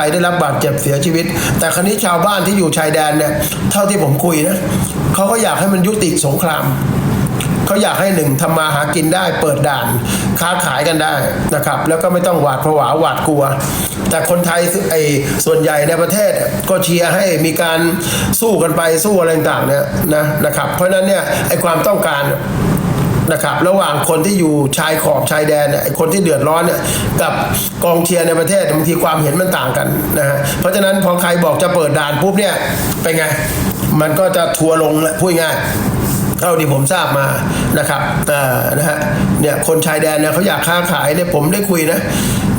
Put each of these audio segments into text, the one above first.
ไปได้รับบาดเจ็บเสียชีวิต แต่ครั้นี้ชาวบ้านที่อยู่ชายแดนเนี่ยเท่าที่ผมคุยนะเขาก็อยากให้มันยุติสงครามเขาอยากให้หนึ่งทำมาหากินได้เปิดด่านค้าขายกันได้นะครับ แล้วก็ไม่ต้องหวาดผวาหวาดกลัว แต่คนไทยไอ้ส่วนใหญ่ในประเทศก็เชียร์ให้มีการสู้กันไปสู้อะไรต่างๆเนี่ยนะนะครับ เพราะนั้นเนี่ยไอ้ความต้องการ นะครับระหว่างคนที่อยู่ชายขอบชายแดนเนี่ยคนที่เดือดร้อนเนี่ยกับกองเชียร์ในประเทศบางทีความเห็นมันต่างกันนะฮะเพราะฉะนั้นพอใครบอกจะเปิดด่านปุ๊บเนี่ยเป็นไงมันก็จะทัวร์ลงแหละพูดง่าย เท่าที่ผมทราบมานะครับนะฮะเนี่ยคนชายแดนเนี่ยเขาอยากค้าขายเนี่ยผมได้คุยนะ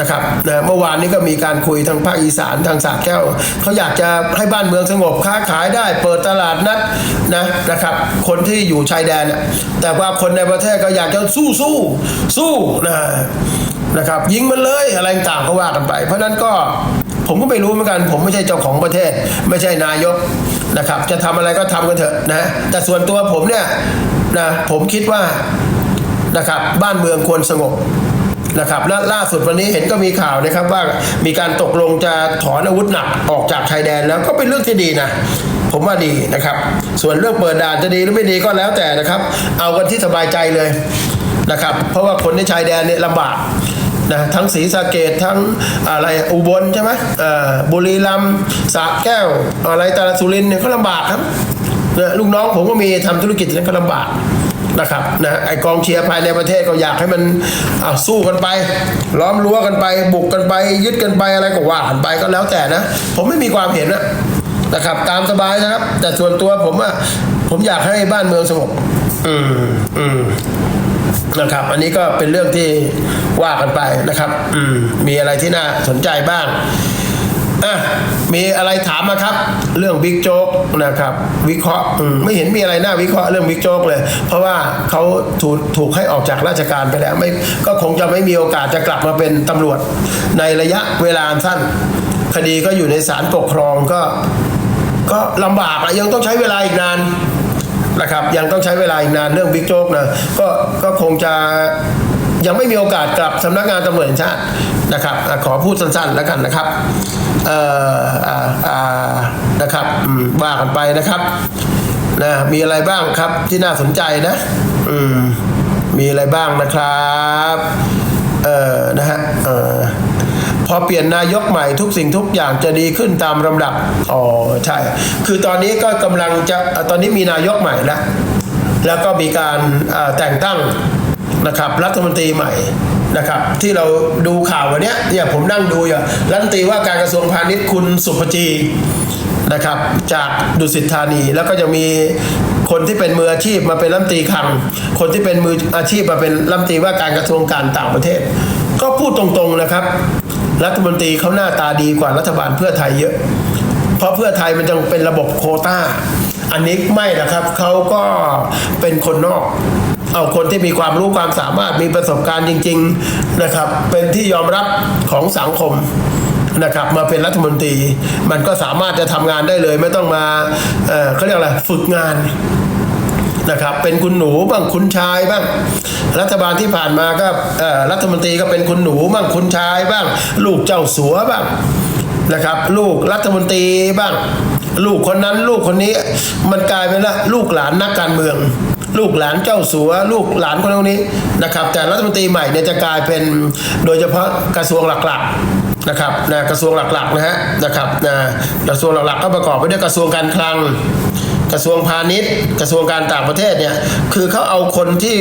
นะครับนะเมื่อวานนี้ก็มีการคุยทางภาคอีสานทางสระแก้วเขาอยากจะให้บ้านเมืองสงบค้าขายได้ เปิดตลาดนัดนะนะครับ คนที่อยู่ชายแดนน่แต่ว่าคนในประเทศก็อยากจะสู้สู้สู้นะนะครับ ยิงมันเลยอะไรต่างก็ว่ากันไป เพราะนั้นก็ผมก็ไม่รู้เหมือนกัน ผมไม่ใช่เจ้าของประเทศ ไม่ใช่นายก นะครับ จะทำอะไรก็ทำกันเถอะนะแต่ส่วนตัวผมเนี่ยนะผมคิดว่านะครับบ้านเมืองควรสงบนะครับและล่าสุดวันนี้เห็นก็มีข่าวนะครับว่ามีการตกลงจะถอนอาวุธหนักออกจากชายแดนแล้วก็เป็นเรื่องที่ดีนะผมว่าดีนะครับ ส่วนเรื่องเปิดด่านจะดีหรือไม่ดีก็แล้วแต่นะครับ เอากันที่สบายใจเลยนะครับ เพราะว่าคนในชายแดนเนี่ยลำบาก นะทั้งศรีสะเกดทั้งอะไรอุบลใช่ไหมบุรีรัมย์สระแก้ว อะไรตาลสุรินเนี่ยเขาลำบากครับนี่ยลูกน้องผมก็มีทำธุรกิจนั้นก็ลำบากนะครับนะไอกองเชียร์ภายในประเทศก็อยากให้มันอะสู้กันไป ล้อมรั้วกันไป บุกกันไป ยึดกันไปอะไรก็ว่ากันไปก็แล้วแต่นะ ผมไม่มีความเห็นนะนะครับตามสบายนะครับ แต่ส่วนตัวผมอะผมอยากให้บ้านเมืองสงบอืมอืม นะครับ อันนี้ก็เป็นเรื่องที่ว่ากันไปนะครับ อืมมีอะไรที่น่าสนใจบ้างอะมีอะไรถามมาครับ เรื่องบิ๊กโจ๊กนะครับ วิเคราะห์อืมไม่เห็นมีอะไรน่าวิเคราะห์เรื่องบิ๊กโจ๊กเลย เพราะว่าเขาถูกถูกให้ออกจากราชการไปแล้วไม่ก็คงจะไม่มีโอกาสจะกลับมาเป็นตำรวจ ในระยะเวลาอันสั้น คดีก็อยู่ในศาลปกครองก็ ก็ลำบากอะยังต้องใช้เวลาอีกนาน นะครับยังต้องใช้เวลาอีกนานเรื่องบิ๊กโจ๊กนะก็ก็คงจะยังไม่มีโอกาสกลับสำนักงานตำรวจแห่งชาตินะครับขอพูดสั้นๆแล้วกันนะครับเอ่ออ่าอ่านะครับว่ากันไปนะครับนะมีอะไรบ้างครับที่น่าสนใจนะอืมมีอะไรบ้างนะครับเอ่อนะฮะเอ่อ พอเปลี่ยนนายกใหม่ทุกสิ่งทุกอย่างจะดีขึ้นตามลำดับอ๋อใช่ คือตอนนี้ก็กำลังจะตอนนี้มีนายกใหม่แล้วแล้วก็มีการแต่งตั้งนะครับรัฐมนตรีใหม่นะครับ ที่เราดูข่าววันนี้ยเนี่ยผมนั่งดูอยู่รัฐมนตรีว่าการกระทรวงพาณิชย์คุณสุภจีนะครับจากดุสิตธานีแล้วก็จะมีคนที่เป็นมืออาชีพมาเป็นรัฐมนตรีคลัง คนที่เป็นมืออาชีพมาเป็นรัฐมนตรีว่าการกระทรวงการต่างประเทศ ก็พูดตรงๆนะครับ รัฐมนตรีเขาหน้าตาดีกว่ารัฐบาลเพื่อไทยเยอะ เพราะเพื่อไทยมันยังเป็นระบบโควต้า อันนี้ไม่นะครับเขาก็เป็นคนนอก เอาคนที่มีความรู้ความสามารถมีประสบการณ์จริง ๆนะครับ เป็นที่ยอมรับของสังคมนะครับมาเป็นรัฐมนตรี มันก็สามารถจะทำงานได้เลย ไม่ต้องมาเเขาเรียกอะไรฝึกงาน นะครับ เป็นคุณหนูบ้างคุณชายบ้าง รัฐบาลที่ผ่านมาก็รัฐมนตรีก็เป็นคุณหนูบ้างคุณชายบ้าง ลูกเจ้าสัวบ้างนะครับ ลูกรัฐมนตรีบ้าง ลูกคนนั้นลูกคนนี้มันกลายเป็นละลูกหลานนักการเมือง ลูกหลานเจ้าสัว ลูกหลานคนนี้นะครับ แต่รัฐมนตรีใหม่เนี่ยจะกลายเป็นโดยเฉพาะกระทรวงหลักๆนะครับนะกระทรวงหลักๆนะฮะนะครับนะกระทรวงหลักๆก็ประกอบไปด้วยกระทรวงการคลัง กระทรวงพาณิชย์ กระทรวงการต่างประเทศเนี่ยคือเขาเอาคนที่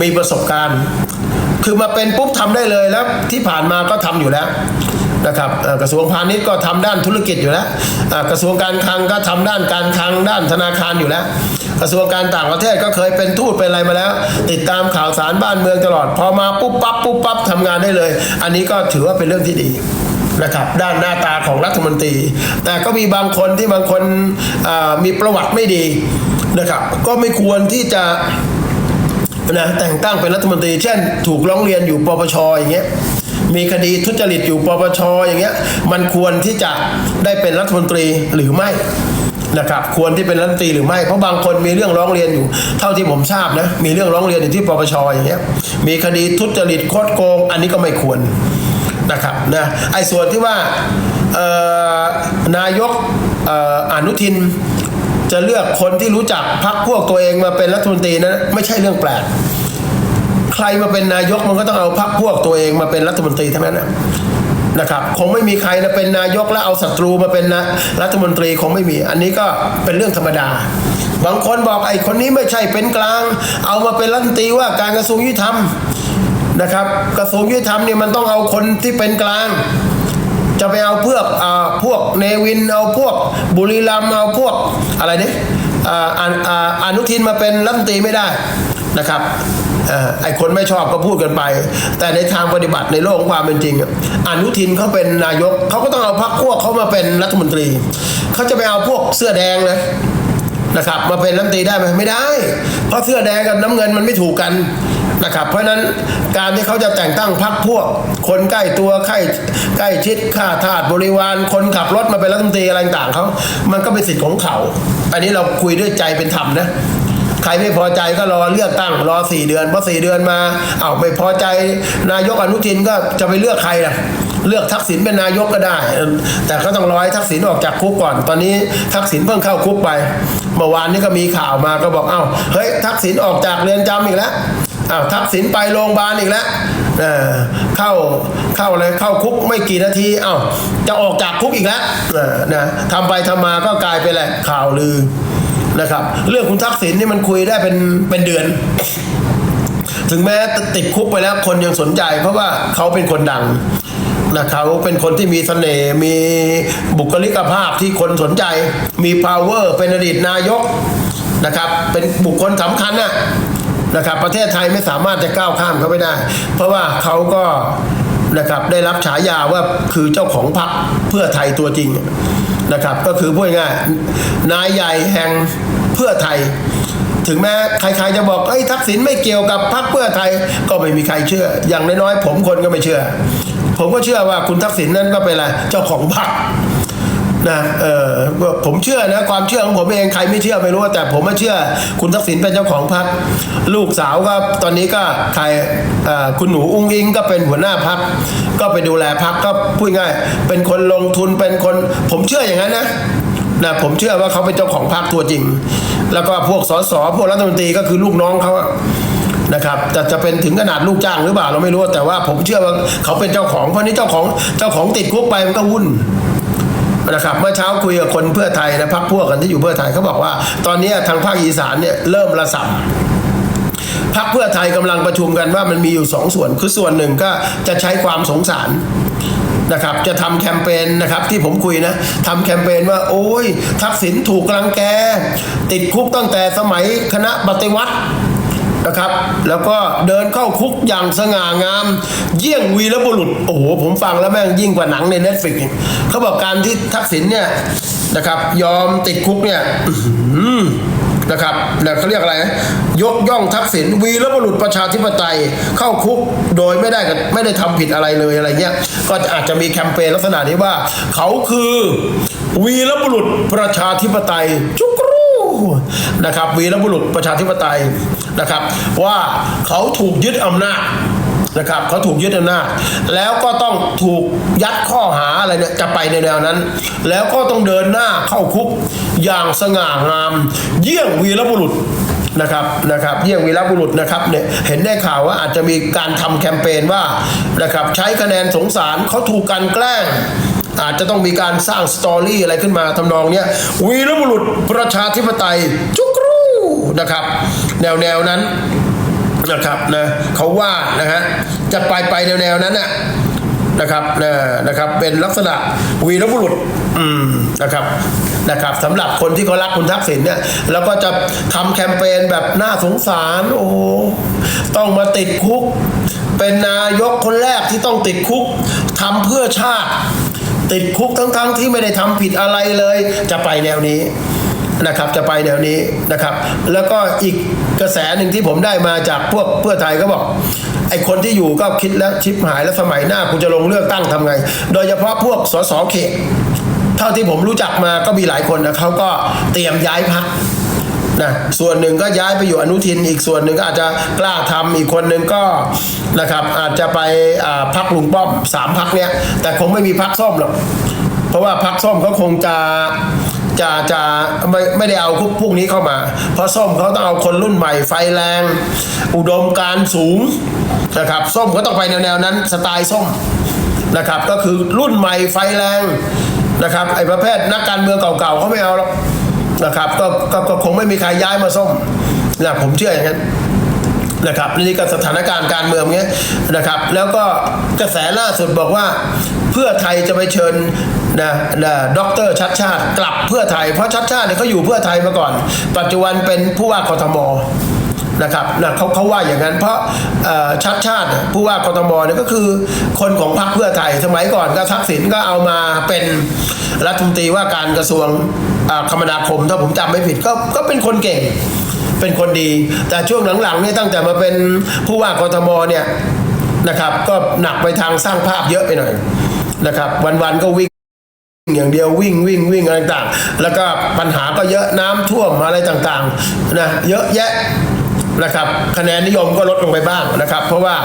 มีประสบการณ์ คือมาเป็นปุ๊บทำได้เลยแล้วที่ผ่านมาก็ทำอยู่แล้วนะครับกระทรวงพาณิชย์ก็ทำด้านธุรกิจอยู่แล้วกระทรวงการคลังก็ทำด้านการคลังด้านธนาคารอยู่แล้ว กระทรวงการต่างประเทศก็เคยเป็นทูตเป็นอะไรมาแล้ว ติดตามข่าวสารบ้านเมืองตลอด พอมาปุ๊บปั๊บปุ๊บปั๊บทำงานได้เลย อันนี้ก็ถือว่าเป็นเรื่องที่ดี นะครับด้านหน้าตาของรัฐมนตรี แต่ก็มีบางคนที่บางคนมีประวัติไม่ดีนะครับก็ไม่ควรที่จะนะแต่งตั้งเป็นรัฐมนตรี เช่น ถูกร้องเรียนอยู่ปปชอย่างเงี้ยมีคดีทุจริตอยู่ปปชอย่างเงี้ยมันควรที่จะได้เป็นรัฐมนตรีหรือไม่นะครับควรที่เป็นรัฐมนตรีหรือไม่ เพราะบางคนมีเรื่องร้องเรียนอยู่ เท่าที่ผมทราบนะมีเรื่องร้องเรียนอยู่ที่ปปชอย่างเงี้ยมีคดีทุจริตโคดโกง อันนี้ก็ไม่ควร นะครับนะไอ้ส่วนที่ว่านายกอนุทินจะเลือกคนที่รู้จักพักพวกตัวเองมาเป็นรัฐมนตรีนั้นไม่ใช่เรื่องแปลก ใครมาเป็นนายกมันก็ต้องเอาพักพวกตัวเองมาเป็นรัฐมนตรีทั้งนั้นนะนะครับคงไม่มีใครนะเป็นนายกแล้วเอาศัตรูมาเป็นนะรัฐมนตรีคงไม่มี อันนี้ก็เป็นเรื่องธรรมดา บางคนบอกไอ้คนนี้ไม่ใช่เป็นกลาง เอามาเป็นรัฐมนตรีว่าการกระทรวงยุติธรรม นะครับ กระทรวงยุติธรรมเนี่ยมันต้องเอาคนที่เป็นกลาง จะไปเอาพวกอ่าพวกเนวินเอาพวก บุรีรัมเอาพวกอะไรเนี่ยอ่าอ่าอ่าอนุทินมาเป็นรัฐมนตรีไม่ได้นะครับอ่อไอคนไม่ชอบก็พูดกันไป แต่ในทางปฏิบัติในโลกของความเป็นจริงอะอนุทินเขาเป็นนายกเขาก็ต้องเอาพรรคพวกเขามาเป็นรัฐมนตรีเขาจะไปเอาพวกเสื้อแดงนะนะครับ มาเป็นรัฐมนตรีได้ไหมไม่ได้ เพราะเสื้อแดงกับน้ำเงินมันไม่ถูกกัน นะครับเพราะฉะนั้นการที่เขาจะแต่งตั้งพรรคพวก คนใกล้ตัวใกล้ใกล้ชิดข้าทาสบริวารคนขับรถมาเป็นรัฐมนตรีอะไรต่างเขา มันก็เป็นสิทธิ์ของเขา อันนี้เราคุยด้วยใจเป็นธรรมนะใครไม่พอใจก็รอเลือกตั้งรอสี่เดือนพอสี่เดือนมาเอาไม่พอใจนายกอนุทินก็จะไปเลือกใครล่ะเลือกทักษิณเป็นนายกก็ได้ แต่ก็ต้องรอให้ทักษิณออกจากคุกก่อน ตอนนี้ทักษิณเพิ่งเข้าคุกไปเมื่อวานนี้ก็มีข่าวมาก็บอกเอ้าเฮ้ยทักษิณออกจากเรือนจำอีกแล้ว อ้าวทักษิณไปโรงพยาบาลอีกแล้วเออเข้าเข้าอะไรเข้าคุกไม่กี่นาทีเอ้าจะออกจากคุกอีกแล้วนะทำไปทำมาก็กลายเป็นอะไรข่าวลือนะครับ เรื่องคุณทักษิณนี่มันคุยได้เป็นเป็นเดือน ถึงแม้ติดคุกไปแล้วคนยังสนใจ เพราะว่าเขาเป็นคนดังนะเขาเป็นคนที่มีเสน่ห์มีบุคลิกภาพที่คนสนใจ มี power เป็นอดีตนายกนะครับ เป็นบุคคลสำคัญนะ นะครับ ประเทศไทยไม่สามารถจะก้าวข้ามเขาไปได้ เพราะว่าเขาก็นะครับได้รับฉายาว่าคือเจ้าของพรรคเพื่อไทยตัวจริงนะครับ ก็คือพูดง่ายๆนายใหญ่แห่งเพื่อไทย ถึงแม้ใครๆจะบอกเอ้ทักษิณไม่เกี่ยวกับพรรคเพื่อไทยก็ไม่มีใครเชื่อ อย่างน้อยๆผมคนก็ไม่เชื่อ ผมก็เชื่อว่าคุณทักษิณนั่นก็เป็นอะไรเจ้าของพรรค นะเออผมเชื่อนะความเชื่อของผมเองใครไม่เชื่อไม่รู้แต่ผมไม่เชื่อ คุณทักษิณเป็นเจ้าของพรรคลูกสาวก็ตอนนี้ก็ใครคุณหนูอุ้งอิงก็เป็นหัวหน้าพรรคก็ไปดูแลพรรคก็พูดง่าย เป็นคนลงทุนเป็นคน ผมเชื่ออย่างนั้นนะนะผมเชื่อว่าเขาเป็นเจ้าของพรรคตัวจริง แล้วก็พวกสสพวกรัฐมนตรีก็คือลูกน้องเขานะครับแต่จะเป็นถึงขนาดลูกจ้างหรือเปล่าเราไม่รู้แต่ว่าผมเชื่อว่าเขาเป็นเจ้าของเพราะนี้เจ้าของเจ้าของติดคุกไปมันก็วุ่น นะครับเมื่อเช้าคุยกับคนเพื่อไทยนะพักพวกกันที่อยู่เพื่อไทยเขาบอกว่า ตอนนี้ทางภาคอีสานเนี่ยเริ่มระสับพักเพื่อไทยกำลังประชุมกันว่ามันมีอยู่สองส่วน คือส่วนหนึ่งก็จะใช้ความสงสารนะครับจะทำแคมเปญนะครับที่ผมคุยนะทำแคมเปญว่า โอ้ยทักษิณถูกกลังแก ติดคุกตั้งแต่สมัยคณะปฏิวัติ นะครับ แล้วก็เดินเข้าคุกอย่างสง่างาม เยี่ยงวีรบุรุษ โอ้โห ผมฟังแล้วแม่งยิ่งกว่าหนังในเน็ตฟลิกเขาบอกการที่ทักษิณเนี่ยนะครับ ยอมติดคุกเนี่ยนะครับเนี่ยเขาเรียกอะไร ยกย่องทักษิณวีรบุรุษประชาธิปไตยเข้าคุกโดยไม่ได้กับไม่ได้ทำผิดอะไรเลยอะไรเงี้ย ก็อาจจะมีแคมเปญลักษณะนี้ว่า เขาคือวีรบุรุษประชาธิปไตยจุกรูนะครับวีรบุรุษประชาธิปไตย นะครับว่าเขาถูกยึดอำนาจนะครับเขาถูกยึดอำนาจแล้วก็ต้องถูกยัดข้อหาอะไรเนี่ยจะไปในแนวนั้น แล้วก็ต้องเดินหน้าเข้าคุกอย่างสง่างาม เยี่ยงวีรบุรุษนะครับนะครับเยี่ยงวีรบุรุษนะครับเนี่ยเห็นได้ข่าวว่าอาจจะมีการทำแคมเปญว่านะครับใช้คะแนนสงสารเขาถูกกลันแกล้ง อาจจะต้องมีการสร้างสตอรี่อะไรขึ้นมาทำนองเนี้ยวีรบุรุษประชาธิปไตยจุกรูนะครับ แนวแนวนั้นนะครับนะเขาว่านะฮะจะไปไปแนวแนวนั้นน่ะนะครับนะนะครับเป็นลักษณะวีรบุรุษอืมนะครับนะครับสำหรับคนที่เขารักคุณทักษิณเนี่ยแล้วก็จะทำแคมเปญแบบน่าสงสาร โอ้ต้องมาติดคุก เป็นนายกคนแรกที่ต้องติดคุกทำเพื่อชาติ ติดคุกทั้งๆที่ไม่ได้ทำผิดอะไรเลย จะไปแนวนี้ นะครับจะไปแนวนี้นะครับ แล้วก็อีกกระแสหนึ่งที่ผมได้มาจากพวกเพื่อไทยก็บอกไอ้คนที่อยู่ก็คิดแล้วชิปหายแล้วสมัยหน้ากูจะลงเลือกตั้งทำไง โดยเฉพาะพวกสสเขตเท่าที่ผมรู้จักมาก็มีหลายคนนะเขาก็เตรียมย้ายพักนะส่วนหนึ่งก็ย้ายไปอยู่อนุทิน อีกส่วนหนึ่งก็อาจจะกล้าทำอีกคนหนึ่งก็นะครับอาจจะไปพักลุงป้อมสามพักเนี้ยแต่คงไม่มีพักส้มหรอกเพราะว่าพักส้มเขาคงจะ จะจะไม่ไม่ได้เอาพวกนี้เข้ามา เพราะส้มเขาต้องเอาคนรุ่นใหม่ไฟแรง อุดมการสูงนะครับส้มก็ต้องไปแนวๆนั้นสไตล์ส้มนะครับก็คือรุ่นใหม่ไฟแรงนะครับไอ้ประเภทนักการเมืองเก่าๆเขาไม่เอาหรอกนะครับก็ก็คงไม่มีใครย้ายมาส้มนะผมเชื่ออย่างนั้นนะครับนี่ก็สถานการณ์การเมืองเงี้ยนะครับ แล้วก็กระแสล่าสุดบอกว่า พื่อไทยจะไปเชิญนะนะด็อกเตอร์ชัดชาติกลับเพื่อไทย เพราะชัดชาติเนี่ยเขาอยู่เพื่อไทยมาก่อน ปัจจุบันเป็นผู้ว่ากทมนะครับนะเขาเขาว่าอย่างนั้นเพราะชัดชาติผู้ว่ากทมเนี่ยก็คือคนของพรรคเพื่อไทย สมัยก่อนก็ทักษิณก็เอามาเป็นรัฐมนตรีว่าการกระทรวงคมนาคมถ้าผมจำไม่ผิดก็ก็เป็นคนเก่งเป็นคนดี แต่ช่วงหลังๆนี่ตั้งแต่มาเป็นผู้ว่ากทมเนี่ยนะครับก็หนักไปทางสร้างภาพเยอะไปหน่อย นะครับ วันๆก็วิ่งอย่างเดียววิ่งวิ่งวิ่งอะไรต่างแล้วก็ปัญหาก็เยอะน้ำท่วมอะไรต่างๆนะเยอะแยะนะครับ คะแนนนิยมก็ลดลงไปบ้างนะครับ เพราะว่า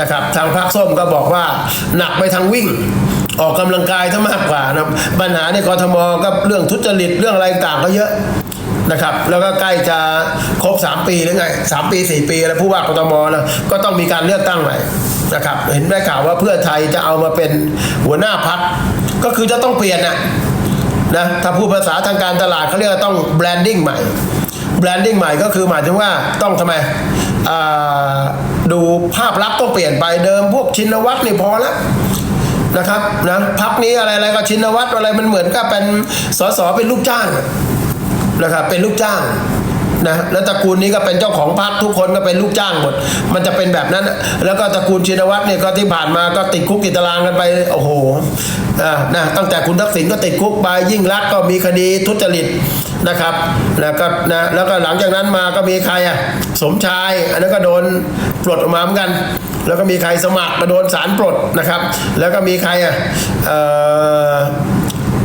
นะครับทางพรรคส้มก็บอกว่าหนักไปทางวิ่งออกกำลังกายถ้ามากกว่านะปัญหาในกรทมก็เรื่องทุจริตเรื่องอะไรต่างก็เยอะนะครับ แล้วก็ใกล้จะครบ 3 ปีหรือไง3ปี 4 ปี แล้วผู้ว่ากทมนะก็ต้องมีการเลือกตั้งใหม่ นะครับ เห็นได้ข่าวว่าเพื่อไทยจะเอามาเป็นหัวหน้าพักก็คือจะต้องเปลี่ยนนะนะถ้าพูดภาษาทางการตลาดเขาเรียกว่าต้องแบรนดิ้งใหม่แบรนดิ้งใหม่ก็คือหมายถึงว่าต้องทำไมดูภาพลักษณ์ต้องเปลี่ยนไปเดิมพวกชินวัตรนี่พอแล้วนะครับนะพักนี้อะไรอะไรก็ชินวัตรอะไรมันเหมือนกับเป็นสสเป็นลูกจ้างนะครับเป็นลูกจ้าง นะแล้วตระกูลนี้ก็เป็นเจ้าของพรรคทุกคนก็เป็นลูกจ้างหมด มันจะเป็นแบบนั้น แล้วก็ตระกูลชินวัตรเนี่ยก็ที่ผ่านมาก็ติดคุกติดตารางกันไปโอ้โหอ่านะตั้งแต่คุณทักษิณก็ติดคุกไปยิ่งรักก็มีคดีทุจริตนะครับแล้วก็นะแล้วก็หลังจากนั้นมาก็มีใครอะสมชาย อันนั้นก็โดนปลดออกมาเหมือนกัน แล้วก็มีใครสมัครมาโดนสารปลดนะครับ แล้วก็มีใครอะ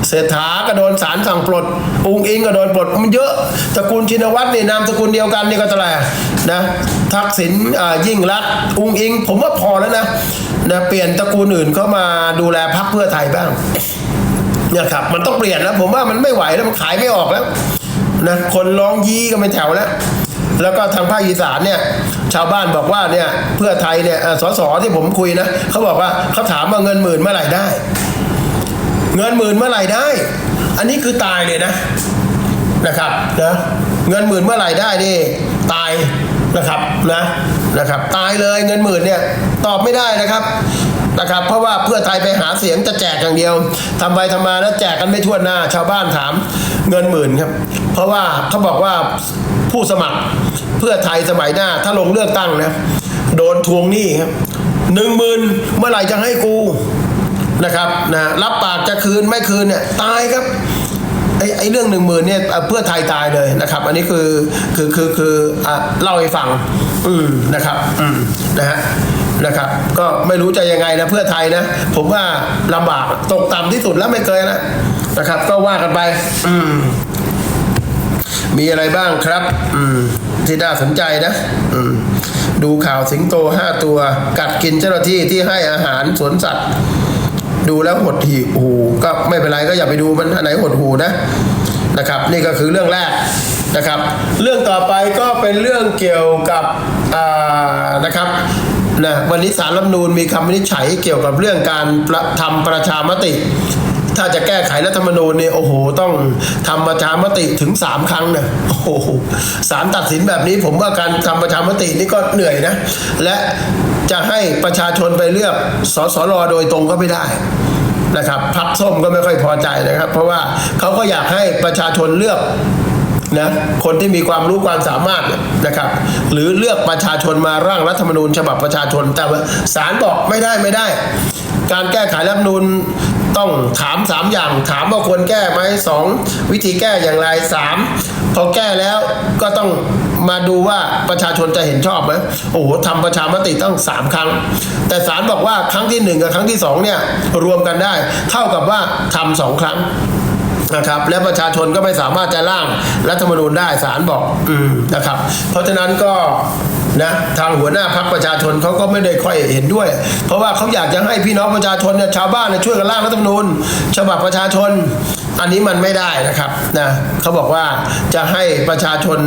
เศรษฐาก็โดนสารสั่งปลดอุงอิงก็โดนปลดมันเยอะตระกูลชินวัตรนี่นามสกุลเดียวกันนี่ก็เท่าไหร่นะทักษิณยิ่งรักอุงอิง ผมว่าพอแล้วนะนะเปลี่ยนตระกูลอื่นเข้ามาดูแลพรรคเพื่อไทยบ้างเนะครับมันต้องเปลี่ยนแล้ว ผมว่ามันไม่ไหวแล้วมันขายไม่ออกแล้วนะคนร้องยี้กันเป็นแถวแล้วแล้วก็ทางภาคอีสานเนี่ยชาวบ้านบอกว่าเนี่ยเพื่อไทยเนี่ยเอ่อสสที่ผมคุยนะเขาบอกว่าเขาถามว่าเงินหมื่นเมื่อไหร่ได้ เงินหมื่นเมื่อไหร่ได้ อันนี้คือตายเลยนะนะครับนะเงินหมื่นเมื่อไหร่ได้นี่ตายนะครับนะนะครับ ตายเลยเงินหมื่นเนี่ยตอบไม่ได้นะครับนะครับ เพราะว่าเพื่อไทยไปหาเสียงจะแจกอย่างเดียวทำไปทำมาแล้วแจกกันไม่ทั่วหน้า ชาวบ้านถามเงินหมื่นครับ เพราะว่าเขาบอกว่าผู้สมัครเพื่อไทยสมัยหน้า ถ้าลงเลือกตั้งนะโดนทวงหนี้ครับหนึ่งหมื่นเมื่อไหร่จะให้กู นะครับนะรับปากจะคืนไม่คืนเนี่ยตายครับไอ้ไอ้เรื่องหนึ่งหมื่นเนี่ยเพื่อไทยตายเลยนะครับ อันนี้คือคือคือคืออะเล่าให้ฟังอืมนะครับอืมนะฮะนะครับก็ไม่รู้จะยังไงนะเพื่อไทยนะ ผมว่าลำบากตกต่ำที่สุดแล้วไม่เคยนะนะครับ ก็ว่ากันไป อืม มีอะไรบ้างครับ อืม ที่น่าสนใจนะ อืม ดูข่าวสิงโตห้าตัว กัดกินเจ้าหน้าที่ที่ให้อาหารสวนสัตว์ ดูแล้วหดหีหูก็ไม่เป็นไรก็อย่าไปดูมันอันไหนหดหูนะนะครับ นี่ก็คือเรื่องแรกนะครับ เรื่องต่อไปก็เป็นเรื่องเกี่ยวกับอ่านะครับนะวันนี้สารรัฐมนูลมีคำวินิจฉัยเกี่ยวกับเรื่องการทำประชามติ ถ้าจะแก้ไขรัฐธรรมนูญเนี่ยโอ้โห ต้องทำประชามติถึงสามครั้งเนี่ยโอ้โหสารตัดสินแบบนี้ผมว่าการทำประชามตินี่ก็เหนื่อยนะ และจะให้ประชาชนไปเลือกสสรโดยตรงก็ไม่ได้นะครับพักส้มก็ไม่ค่อยพอใจนะครับ เพราะว่าเขาก็อยากให้ประชาชนเลือกนะคนที่มีความรู้ความสามารถนะครับ หรือเลือกประชาชนมาร่างรัฐธรรมนูญฉบับประชาชน แต่ว่าศาลบอกไม่ได้ไม่ได้ การแก้ไขรัฐธรรมนูญ ต้องถามสามอย่าง ถามว่าควรแก้ไหมสองวิธีแก้อย่างไรสามพอแก้แล้วก็ต้องมาดูว่าประชาชนจะเห็นชอบไหมโอ้โหทำประชามติตั้งสามครั้ง แต่ศาลบอกว่าครั้งที่หนึ่งกับครั้งที่สองเนี่ย รวมกันได้ เท่ากับว่าทำสองครั้งนะครับและประชาชนก็ไม่สามารถจะร่างรัฐธรรมนูญได้ศาลบอกอืมนะครับ เพราะฉะนั้นก็ นะทางหัวหน้าพักประชาชนเขาก็ไม่ได้ค่อยเห็นด้วย เพราะว่าเขาอยากจะให้พี่น้องประชาชนเนี่ยชาวบ้านเนี่ยช่วยกันร่างรัฐธรรมนูญฉบับประชาชน อันนี้มันไม่ได้นะครับนะเขาบอกว่าจะให้ประชาชน